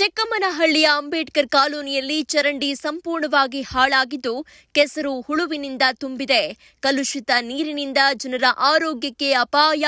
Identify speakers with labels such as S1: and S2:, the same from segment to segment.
S1: ಚಿಕ್ಕಮ್ಮನಹಳ್ಳಿಯ ಅಂಬೇಡ್ಕರ್ ಕಾಲೋನಿಯಲ್ಲಿ ಚರಂಡಿ ಸಂಪೂರ್ಣವಾಗಿ ಹಾಳಾಗಿದ್ದು ಕೆಸರು ಹುಳುವಿನಿಂದ ತುಂಬಿದೆ. ಕಲುಷಿತ ನೀರಿನಿಂದ ಜನರ ಆರೋಗ್ಯಕ್ಕೆ ಅಪಾಯ.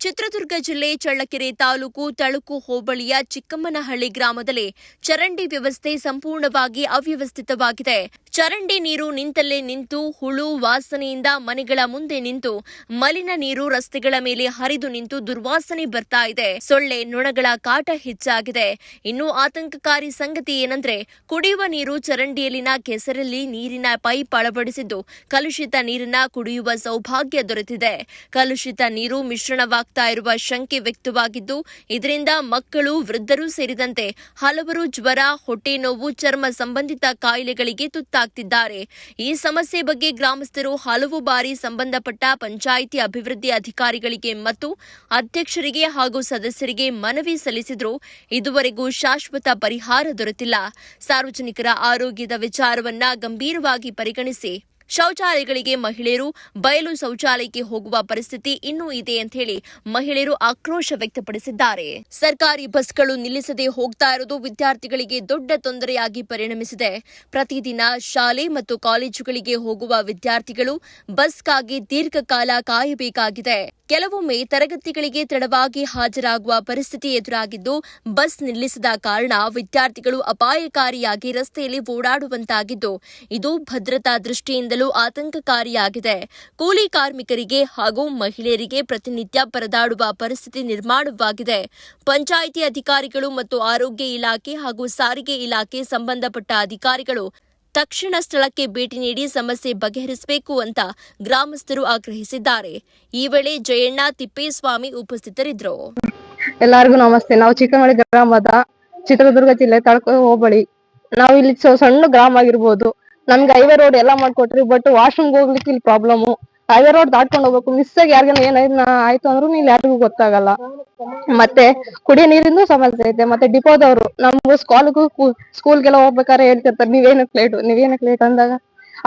S1: ಚಿತ್ರದುರ್ಗ ಜಿಲ್ಲೆ ಚಳ್ಳಕೆರೆ ತಾಲೂಕು ತಳುಕು ಹೋಬಳಿಯ ಚಿಕ್ಕಮ್ಮನಹಳ್ಳಿ ಗ್ರಾಮದಲ್ಲಿ ಚರಂಡಿ ವ್ಯವಸ್ಥೆ ಸಂಪೂರ್ಣವಾಗಿ ಅವ್ಯವಸ್ಥಿತವಾಗಿದೆ. ಚರಂಡಿ ನೀರು ನಿಂತಲ್ಲೇ ನಿಂತು ಹುಳು ವಾಸನೆಯಿಂದ ಮನೆಗಳ ಮುಂದೆ ನಿಂತು ಮಲಿನ ನೀರು ರಸ್ತೆಗಳ ಮೇಲೆ ಹರಿದು ನಿಂತು ದುರ್ವಾಸನೆ ಬರ್ತಾ ಇದೆ. ಸೊಳ್ಳೆ ನೊಣಗಳ ಕಾಟ ಹೆಚ್ಚಾಗಿದೆ. ಇನ್ನು ಆತಂಕಕಾರಿ ಸಂಗತಿ ಏನಂದ್ರೆ, ಕುಡಿಯುವ ನೀರು ಚರಂಡಿಯಲ್ಲಿನ ಕೆಸರಲ್ಲಿ ನೀರಿನ ಪೈಪ್ ಅಳವಡಿಸಿದ್ದು, ಕಲುಷಿತ ನೀರನ್ನ ಕುಡಿಯುವ ಸೌಭಾಗ್ಯ ದೊರೆತಿದೆ. ಕಲುಷಿತ ನೀರು ಮಿಶ್ರಣವಾಗ್ತಾ ಇರುವ ಶಂಕೆ ವ್ಯಕ್ತವಾಗಿದ್ದು, ಇದರಿಂದ ಮಕ್ಕಳು, ವೃದ್ಧರು ಸೇರಿದಂತೆ ಹಲವರು ಜ್ವರ, ಹೊಟ್ಟೆ ನೋವು, ಚರ್ಮ ಸಂಬಂಧಿತ ಕಾಯಿಲೆಗಳಿಗೆ ತುತ್ತಾಗ್ತಿದ್ದಾರೆ. ಈ ಸಮಸ್ಯೆ ಬಗ್ಗೆ ಗ್ರಾಮಸ್ಥರು ಹಲವು ಬಾರಿ ಸಂಬಂಧಪಟ್ಟ ಪಂಚಾಯಿತಿ ಅಭಿವೃದ್ಧಿ ಅಧಿಕಾರಿಗಳಿಗೆ ಮತ್ತು ಅಧ್ಯಕ್ಷರಿಗೆ ಹಾಗೂ ಸದಸ್ಯರಿಗೆ ಮನವಿ ಸಲ್ಲಿಸಿದ್ರು. ಇದುವರೆಗೂ ಶಾಶ್ವತ ಪರಿಹಾರ ದೊರೆತಿಲ್ಲ. ಸಾರ್ವಜನಿಕರ ಆರೋಗ್ಯದ ವಿಚಾರವನ್ನ ಗಂಭೀರವಾಗಿ ಪರಿಗಣಿಸಿ. ಶೌಚಾಲಯಗಳಿಗೆ ಮಹಿಳೆಯರು ಬಯಲು ಶೌಚಾಲಯಕ್ಕೆ ಹೋಗುವ ಪರಿಸ್ಥಿತಿ ಇನ್ನೂ ಇದೆ ಅಂತ ಹೇಳಿ ಮಹಿಳೆಯರು ಆಕ್ರೋಶ ವ್ಯಕ್ತಪಡಿಸಿದ್ದಾರೆ. ಸರ್ಕಾರಿ ಬಸ್ಗಳು ನಿಲ್ಲಿಸದೆ ಹೋಗ್ತಾ ಇರೋದು ವಿದ್ಯಾರ್ಥಿಗಳಿಗೆ ದೊಡ್ಡ ತೊಂದರೆಯಾಗಿ ಪರಿಣಮಿಸಿದೆ. ಪ್ರತಿದಿನ ಶಾಲೆ ಮತ್ತು ಕಾಲೇಜುಗಳಿಗೆ ಹೋಗುವ ವಿದ್ಯಾರ್ಥಿಗಳು ಬಸ್ಗಾಗಿ ದೀರ್ಘಕಾಲ ಕಾಯಬೇಕಾಗಿದೆ. ಕೆಲವೊಮ್ಮೆ ತರಗತಿಗಳಿಗೆ ತಡವಾಗಿ ಹಾಜರಾಗುವ ಪರಿಸ್ಥಿತಿ ಎದುರಾಗಿದ್ದು ಬಸ್ ನಿಲ್ಲಿಸದ ಕಾರಣ ವಿದ್ಯಾರ್ಥಿಗಳು ಅಪಾಯಕಾರಿಯಾಗಿ ರಸ್ತೆಯಲ್ಲಿ ಓಡಾಡುವಂತಾಗಿದ್ದು, ಇದು ಭದ್ರತಾ ದೃಷ್ಟಿಯಿಂದಲೂ ಆತಂಕಕಾರಿಯಾಗಿದೆ. ಕೂಲಿ ಕಾರ್ಮಿಕರಿಗೆ ಹಾಗೂ ಮಹಿಳೆಯರಿಗೆ ಪ್ರತಿನಿತ್ಯ ಪರದಾಡುವ ಪರಿಸ್ಥಿತಿ ನಿರ್ಮಾಣವಾಗಿದೆ. ಪಂಚಾಯಿತಿ ಅಧಿಕಾರಿಗಳು ಮತ್ತು ಆರೋಗ್ಯ ಇಲಾಖೆ ಹಾಗೂ ಸಾರಿಗೆ ಇಲಾಖೆ ಸಂಬಂಧಪಟ್ಟ ಅಧಿಕಾರಿಗಳು ತಕ್ಷಣ ಸ್ಥಳಕ್ಕೆ ಭೇಟಿ ನೀಡಿ ಸಮಸ್ಯೆ ಬಗೆಹರಿಸಬೇಕು ಅಂತ ಗ್ರಾಮಸ್ಥರು ಆಗ್ರಹಿಸಿದ್ದಾರೆ. ಈ ವೇಳೆ ಜಯಣ್ಣ ತಿಪ್ಪೇಸ್ವಾಮಿ ಉಪಸ್ಥಿತರಿದ್ದರು.
S2: ಎಲ್ಲರಿಗೂ ನಮಸ್ತೆ. ನಾವು ಚಿಕ್ಕಮಳಿ ಗ್ರಾಮದ ಚಿತ್ರದುರ್ಗ ಜಿಲ್ಲೆ ತಳಕ ಹೋಬಳಿ. ನಾವು ಇಲ್ಲಿ ಸಣ್ಣ ಗ್ರಾಮ ಆಗಿರ್ಬೋದು. ನಮ್ಗೆ ಹೈವೇ ರೋಡ್ ಎಲ್ಲ ಮಾಡ್ಕೊಟ್ರಿ ಬಟ್ ವಾಶ್ರೂಮ್ ಹೋಗ್ಲಿಕ್ಕೆ ಇಲ್ಲಿ ಪ್ರಾಬ್ಲಮ್ ಹೈವೇ ರೋಡ್ ದಾಟ್ಕೊಂಡ್ ಹೋಗ್ಬೇಕು. ಮಿಸ್ ಆಗಿ ಯಾರಿಗಾನ ಏನಾಯ್ತು ಆಯ್ತು ಅಂದ್ರೂ ಇಲ್ಲಿ ಯಾರಿಗೂ ಗೊತ್ತಾಗಲ್ಲ. ಮತ್ತೆ ಕುಡಿಯೋ ನೀರಿಂದು ಸಮಸ್ಯೆ ಐತೆ. ಮತ್ತೆ ಡಿಪೋದವರು ನಮ್ಗೂ ಸ್ಕಾಲ್ಗೂ ಸ್ಕೂಲ್ಗೆಲ್ಲ ಹೋಗ್ಬೇಕಾದ್ರೆ ಹೇಳ್ತಿರ್ತಾರೆ ನೀವೇನಕ್ ಲೇಟ್ ನೀವೇನಕ್ ಲೇಟ್ ಅಂದಾಗ.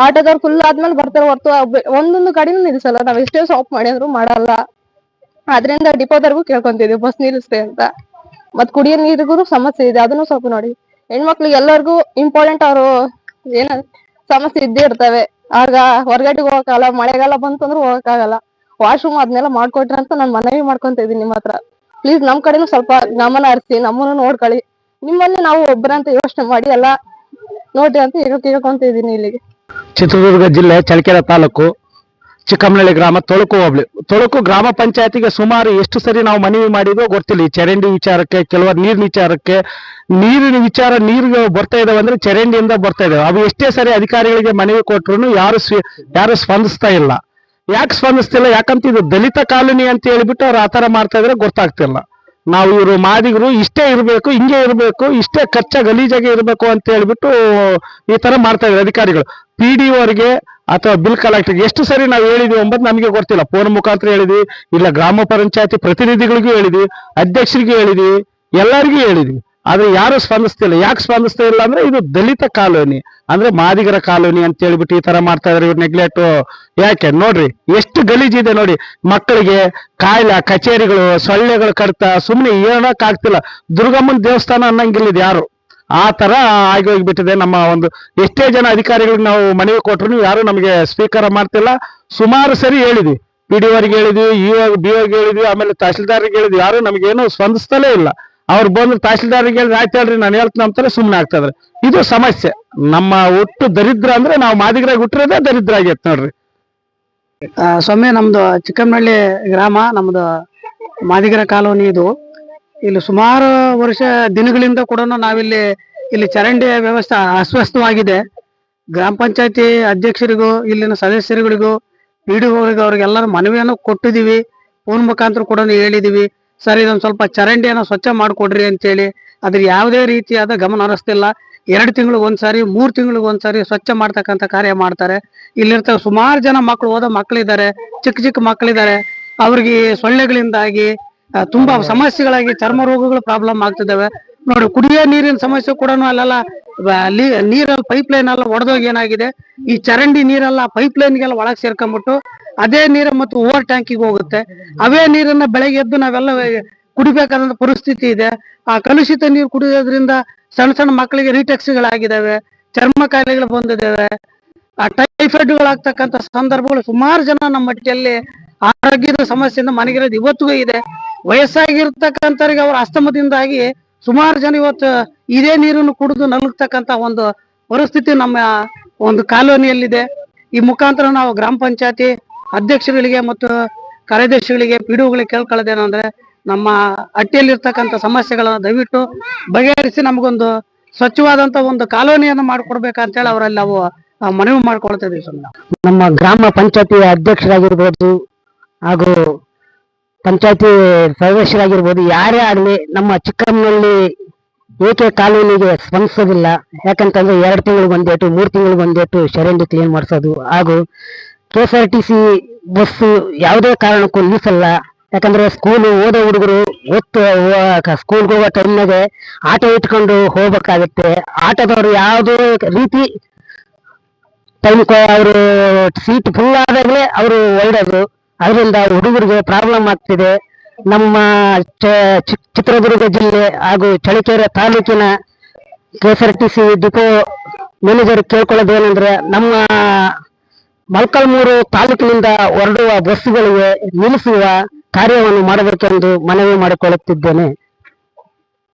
S2: ಆಟೋದವ್ರು ಫುಲ್ ಆದ್ಮೇಲೆ ಬರ್ತಾರೆ ಹೊರತು ಒಂದೊಂದು ಗಾಡಿನೂ ನಿಲ್ಸಲ್ಲ. ನಾವ್ ಎಷ್ಟೇ ಸ್ಟಾಪ್ ಮಾಡಿ ಅಂದ್ರು ಮಾಡಲ್ಲ. ಅದ್ರಿಂದ ಡಿಪೋದವ್ರಿಗೂ ಕೇಳ್ಕೊಂತಿದ್ವಿ ಬಸ್ ನಿಲ್ಲಿಸ್ತೆ ಅಂತ. ಮತ್ ಕುಡಿಯೋ ನೀರಿಗೂ ಸಮಸ್ಯೆ ಇದೆ. ಅದನ್ನು ಸ್ವಲ್ಪ ನೋಡಿ. ಹೆಣ್ಮಕ್ಳಿಗೆ ಎಲ್ಲರಿಗೂ ಇಂಪಾರ್ಟೆಂಟ್ ಅವರು, ಏನ ಸಮಸ್ಯೆ ಇದ್ದೇ ಇರ್ತವೆ. ಆಗ ಹೊರಗಡೆ ಹೋಗಕ್ಕಾಗಲ್ಲ, ಮಳೆಗಾಲ ಬಂತು ಅಂದ್ರೆ ಹೋಗಕ್ಕಾಗಲ್ಲ. ವಾಶ್ರೂಮ್ ಅದನ್ನೆಲ್ಲ ಮಾಡ್ಕೊಟ್ರಿ ಅಂತ ನಾನು ಮನವಿ ಮಾಡ್ಕೊಂತ ಇದೀನಿ ನಿಮ್ಮ ಹತ್ರ. ಪ್ಲೀಸ್ ನಮ್ ಕಡೆನು ಸ್ವಲ್ಪ ಗಮನ ಹರಿಸಿ, ನಮ್ಮನ್ನು ನೋಡ್ಕೊಳ್ಳಿ. ನಿಮ್ಮಲ್ಲಿ ನಾವು ಒಬ್ಬರಂತ ಯೋಚನೆ ಮಾಡಿ ಎಲ್ಲ ನೋಡ್ರಿ ಅಂತ ಹೇಳಕ್ ಕೇಳ್ಕೊಂತ ಇದೀನಿ ಇಲ್ಲಿಗೆ.
S3: ಚಿತ್ರದುರ್ಗ ಜಿಲ್ಲೆ ಚಳ್ಳಕೆರೆ ತಾಲೂಕು. ಚಿಕ್ಕಮನಹಳ್ಳಿ ಗ್ರಾಮ ತೊಳಕು ಹೋಬಳಿ. ತೊಳಕು ಗ್ರಾಮ ಪಂಚಾಯತಿಗೆ ಸುಮಾರು ಎಷ್ಟು ಸರಿ ನಾವು ಮನವಿ ಮಾಡಿದ್ವೋ ಗೊತ್ತಿಲ್ಲ. ಈ ಚರಂಡಿ ವಿಚಾರಕ್ಕೆ ಕೆಲವರು ನೀರಿನ ವಿಚಾರಕ್ಕೆ, ನೀರಿನ ವಿಚಾರ ನೀರು ಬರ್ತಾ ಇದಾವೆ ಅಂದ್ರೆ ಚರಂಡಿಯಿಂದ ಬರ್ತಾ ಇದಾವೆ. ಅವು ಎಷ್ಟೇ ಸರಿ ಅಧಿಕಾರಿಗಳಿಗೆ ಮನವಿ ಕೊಟ್ರು ಯಾರು ಯಾರು ಸ್ಪಂದಿಸ್ತಾ ಇಲ್ಲ. ಯಾಕೆ ಸ್ಪಂದಿಸ್ತಿಲ್ಲ? ಯಾಕಂತ ಇದು ದಲಿತ ಕಾಲೋನಿ ಅಂತ ಹೇಳ್ಬಿಟ್ಟು ಅವ್ರು ಆತರ ಮಾಡ್ತಾ ಇದ್ರೆ ಗೊತ್ತಾಗ್ತಿಲ್ಲ. ನಾವು ಇವರು ಮಾದಿಗರು ಇಷ್ಟೇ ಇರಬೇಕು, ಹಿಂಗೆ ಇರಬೇಕು, ಇಷ್ಟೇ ಕಚ್ಚಾ ಗಲೀಜಾಗೆ ಇರಬೇಕು ಅಂತ ಹೇಳ್ಬಿಟ್ಟು ಈ ತರ ಮಾಡ್ತಾ ಇದ್ದಾರೆ ಅಧಿಕಾರಿಗಳು. ಪಿ ಡಿ ಅವರಿಗೆ ಅಥವಾ ಬಿಲ್ ಕಲೆಕ್ಟರ್ಗೆ ಎಷ್ಟು ಸರಿ ನಾವು ಹೇಳಿದ್ವಿ ಎಂಬುದು ನಮಗೆ ಗೊತ್ತಿಲ್ಲ. ಫೋನ್ ಮುಖಾಂತರ ಹೇಳಿದ್ವಿ, ಇಲ್ಲ ಗ್ರಾಮ ಪಂಚಾಯತಿ ಪ್ರತಿನಿಧಿಗಳಿಗೂ ಹೇಳಿದ್ವಿ, ಅಧ್ಯಕ್ಷರಿಗೂ ಹೇಳಿದ್ವಿ, ಎಲ್ಲರಿಗೂ ಹೇಳಿದ್ವಿ. ಆದ್ರೆ ಯಾರು ಸ್ಪಂದಿಸ್ತಿಲ್ಲ? ಯಾಕೆ ಸ್ಪಂದಿಸ್ತಾ ಇಲ್ಲ ಅಂದ್ರೆ ಇದು ದಲಿತ ಕಾಲೋನಿ. ಅಂದ್ರೆ ಮಾದಿಗರ ಕಾಲೋನಿ ಅಂತ ಹೇಳ್ಬಿಟ್ಟು ಈ ತರ ಮಾಡ್ತಾ ಇದಾರೆ ಇವ್ರು ನೆಗ್ಲೆಕ್ಟ್ ಯಾಕೆ? ನೋಡ್ರಿ, ಎಷ್ಟು ಗಲೀಜಿದೆ ನೋಡಿ. ಮಕ್ಕಳಿಗೆ ಕಾಯಿಲೆ, ಕಚೇರಿಗಳು, ಸೊಳ್ಳೆಗಳು ಕಡ್ತ ಸುಮ್ಮನೆ ಹೇಳಕ್ ದುರ್ಗಮ್ಮನ ದೇವಸ್ಥಾನ ಅನ್ನಂಗಿಲ್ಲ ಯಾರು? ಆ ತರ ಆಗಿ ಹೋಗ್ಬಿಟ್ಟಿದೆ ನಮ್ಮ ಒಂದು ಎಷ್ಟೇ ಜನ ಅಧಿಕಾರಿಗಳಿಗೆ ನಾವು ಮನವಿ ಕೊಟ್ರು ಯಾರು ನಮಗೆ ಸ್ವೀಕಾರ ಮಾಡ್ತಿಲ್ಲ. ಸುಮಾರು ಸರಿ ಹೇಳಿದ್ವಿ. ಪಿ ಡಿ ಅವರಿಗೆ ಹೇಳಿದ್ವಿ ಇ ಬಿ ಅವ್ರಿಗೆ ಹೇಳಿದ್ವಿ, ಆಮೇಲೆ ತಹಸೀಲ್ದಾರ್ಗೆ ಹೇಳಿದ್ವಿ. ಯಾರು ನಮಗೇನು ಸ್ಪಂದಿಸ್ತಲೇ ಇಲ್ಲ. ಅವ್ರು ಬಂದು ತಹಸೀಲ್ದಾರ್ಗೆ ಹೇಳಿದ್ರೆ, ಆಯ್ತು ಹೇಳ್ರಿ, ನಾನು ಹೇಳ್ತೀನಿ ಅಂತಾರೆ ಸುಮ್ಮನೆ ಆಗ್ತದ್ರೆ. ಇದು ಸಮಸ್ಯೆ. ನಮ್ಮ ಒಟ್ಟು ದರಿದ್ರ ಅಂದ್ರೆ ನಾವು ಮಾದಿಗರಾಗಿ ಹುಟ್ಟಿರೋದೇ ದರಿದ್ರ ಆಗೈತೆ ನೋಡ್ರಿ.
S4: ಸ್ವಾಮಿ, ನಮ್ದು ಚಿಕ್ಕಮ್ಮನಹಳ್ಳಿ ಗ್ರಾಮ, ನಮ್ದು ಮಾದಿಗರ ಕಾಲೋನಿ ಇದು. ಇಲ್ಲಿ ಸುಮಾರು ವರ್ಷ ದಿನಗಳಿಂದ ಕೂಡ ನಾವಿಲ್ಲಿ, ಇಲ್ಲಿ ಚರಂಡಿ ವ್ಯವಸ್ಥೆ ಅಸ್ವಸ್ಥವಾಗಿದೆ. ಗ್ರಾಮ ಪಂಚಾಯತಿ ಅಧ್ಯಕ್ಷರಿಗೂ, ಇಲ್ಲಿನ ಸದಸ್ಯರುಗಳಿಗೂ, ಪಿ ಡಿ ಅವ್ರಿಗೆಲ್ಲರೂ ಮನವಿಯನ್ನು ಕೊಟ್ಟಿದೀವಿ ಫೋನ್ ಮುಖಾಂತರ ಕೂಡ ಹೇಳಿದೀವಿ ಸರ್ ಇದೊಂದು ಸ್ವಲ್ಪ ಚರಂಡಿಯನ್ನು ಸ್ವಚ್ಛ ಮಾಡಿಕೊಡ್ರಿ ಅಂತೇಳಿ ಅದ್ರ ಯಾವುದೇ ರೀತಿಯಾದ ಗಮನ ಹರಿಸ್ತಿಲ್ಲ. ಎರಡು ತಿಂಗಳಿಗೆ ಒಂದ್ಸಾರಿ, ಮೂರು ತಿಂಗಳಿಗೆ ಒಂದ್ಸಾರಿ ಸ್ವಚ್ಛ ಮಾಡ್ತಕ್ಕಂಥ ಕಾರ್ಯ ಮಾಡ್ತಾರೆ. ಇಲ್ಲಿರ್ತ ಸುಮಾರು ಜನ ಮಕ್ಕಳು ಓದೋ ಮಕ್ಕಳಿದ್ದಾರೆ ಚಿಕ್ಕ ಚಿಕ್ಕ ಮಕ್ಕಳಿದ್ದಾರೆ ಅವ್ರಿಗೆ ಸೊಳ್ಳೆಗಳಿಂದಾಗಿ ತುಂಬಾ ಸಮಸ್ಯೆಗಳಾಗಿ ಚರ್ಮ ರೋಗಗಳು ಪ್ರಾಬ್ಲಮ್ ಆಗ್ತಿದ್ದಾವೆ. ನೋಡಿ, ಕುಡಿಯೋ ನೀರಿನ ಸಮಸ್ಯೆ ಕೂಡ ಅಲ್ಲೆಲ್ಲ ನೀರಲ್ಲಿ ಪೈಪ್ ಲೈನ್ ಎಲ್ಲ ಒಡೆದೋಗಿ ಏನಾಗಿದೆ? ಈ ಚರಂಡಿ ನೀರೆಲ್ಲ ಪೈಪ್ ಲೈನ್ಗೆಲ್ಲ ಒಳಗ್ ಸೇರ್ಕೊಂಡ್ಬಿಟ್ಟು ಅದೇ ನೀರು ಮತ್ತು ಓವರ್ ಟ್ಯಾಂಕಿಗೆ ಹೋಗುತ್ತೆ. ಅವೇ ನೀರನ್ನ ಬೆಳಗ್ಗೆ ಎದ್ದು ನಾವೆಲ್ಲ ಕುಡಿಬೇಕಾದಂತ ಪರಿಸ್ಥಿತಿ ಇದೆ. ಆ ಕಲುಷಿತ ನೀರು ಕುಡಿಯೋದ್ರಿಂದ ಸಣ್ಣ ಸಣ್ಣ ಮಕ್ಕಳಿಗೆ ಗಳಾಗಿದ್ದಾವೆ ಚರ್ಮ ಕಾಯಿಲೆಗಳು ಬಂದಿದ್ದಾವೆ, ಆ ಟೈಫಾಯ್ಡ್ಗಳಾಗ್ತಕ್ಕಂಥ ಸಂದರ್ಭಗಳು ಸುಮಾರು ಜನ ನಮ್ಮ ಮಟ್ಟಿಯಲ್ಲಿ ಆರೋಗ್ಯದ ಸಮಸ್ಯೆಯಿಂದ ಮನೆಗಿರೋದು ಇವತ್ತಿಗೂ ಇದೆ. ವಯಸ್ಸಾಗಿರ್ತಕ್ಕಂಥವ್ರಿಗೆ ಅವರ ಅಸ್ತಮದಿಂದಾಗಿ ಸುಮಾರು ಜನ ಇವತ್ತು ಇದೇ ನೀರನ್ನು ಕುಡಿದು ನಲುಗ್ತಕ್ಕಂಥ ಒಂದು ಪರಿಸ್ಥಿತಿ ನಮ್ಮ ಒಂದು ಕಾಲೋನಿಯಲ್ಲಿದೆ. ಈ ಮುಖಾಂತರ ನಾವು ಗ್ರಾಮ ಪಂಚಾಯತಿ ಅಧ್ಯಕ್ಷರುಗಳಿಗೆ ಮತ್ತು ಕಾರ್ಯದರ್ಶಿಗಳಿಗೆ ಪಿಡಿಒಗಳಿಗೆ ಕೇಳ್ಕೊಳ್ಳೋದೇನಂದ್ರೆ ನಮ್ಮ ಹಟ್ಟಿಯಲ್ಲಿರ್ತಕ್ಕಂಥ ಸಮಸ್ಯೆಗಳನ್ನ ದಯವಿಟ್ಟು ಬಗೆಹರಿಸಿ ನಮಗೊಂದು ಸ್ವಚ್ಛವಾದಂತ ಒಂದು ಕಾಲೋನಿಯನ್ನು ಮಾಡ್ಕೊಡ್ಬೇಕಂತೇಳಿ ಅವರಲ್ಲಿ ನಾವು ಮನವಿ ಮಾಡ್ಕೊಳ್ತಾ
S5: ನಮ್ಮ ಗ್ರಾಮ ಪಂಚಾಯತಿ ಅಧ್ಯಕ್ಷರಾಗಿರ್ಬೋದು ಹಾಗೂ ಪಂಚಾಯತಿ ಸದಸ್ಯರಾಗಿರ್ಬೋದು ಯಾರೇ ಆಗಲಿ ನಮ್ಮ ಚಿಕ್ಕಮ್ಮನಲ್ಲಿ ಏಕೆ ಕಾಲೋನಿಗೆ ಸ್ಪಂದಿಸೋದಿಲ್ಲ? ಯಾಕಂತಂದ್ರೆ ಎರಡು ತಿಂಗಳು ಒಂದೇಟು ಮೂರು ತಿಂಗಳು ಒಂದೇಟು ಚರಂಡಿ ಕ್ಲೀನ್ ಮಾಡಿಸೋದು ಹಾಗೂ K S R T C bus ಯಾವುದೇ ಕಾರಣಕ್ಕೂ ನಿಲ್ಲಿಸಲ್ಲ. ಯಾಕಂದ್ರೆ ಸ್ಕೂಲ್ ಓದೋ ಹುಡುಗರು ಓದ್ತು ಸ್ಕೂಲ್ಗೆ ಹೋಗೋ ಟೈಮ್ನಾಗೆ ಆಟೋ ಇಟ್ಕೊಂಡು ಹೋಗ್ಬೇಕಾಗತ್ತೆ. ಆಟೋದವ್ರು ಯಾವುದೇ ರೀತಿ ಟೈಮ್ ಅವರು ಸೀಟ್ ಫುಲ್ ಆದಾಗಲೇ ಅವರು ಒಳ್ಳೇದು. ಅದರಿಂದ ಹುಡುಗರಿಗೆ ಪ್ರಾಬ್ಲಮ್ ಆಗ್ತಿದೆ. ನಮ್ಮ ಚಿತ್ರದುರ್ಗ ಜಿಲ್ಲೆ ಹಾಗೂ ಚಳ್ಳಕೆರೆ ತಾಲೂಕಿನ K S R T C depot manager ಕೇಳ್ಕೊಳ್ಳೋದೇನೆಂದ್ರೆ ನಮ್ಮ ಮೊಳಕಾಲ್ಮೂರು ತಾಲೂಕಿನಿಂದ ಹೊರಡುವ ಬಸ್ಸುಗಳಿಗೆ ನಿಲ್ಲಿಸುವ ಕಾರ್ಯವನ್ನು ಮಾಡಬೇಕೆಂದು ಮನವಿ ಮಾಡಿಕೊಳ್ಳುತ್ತಿದ್ದೇನೆ.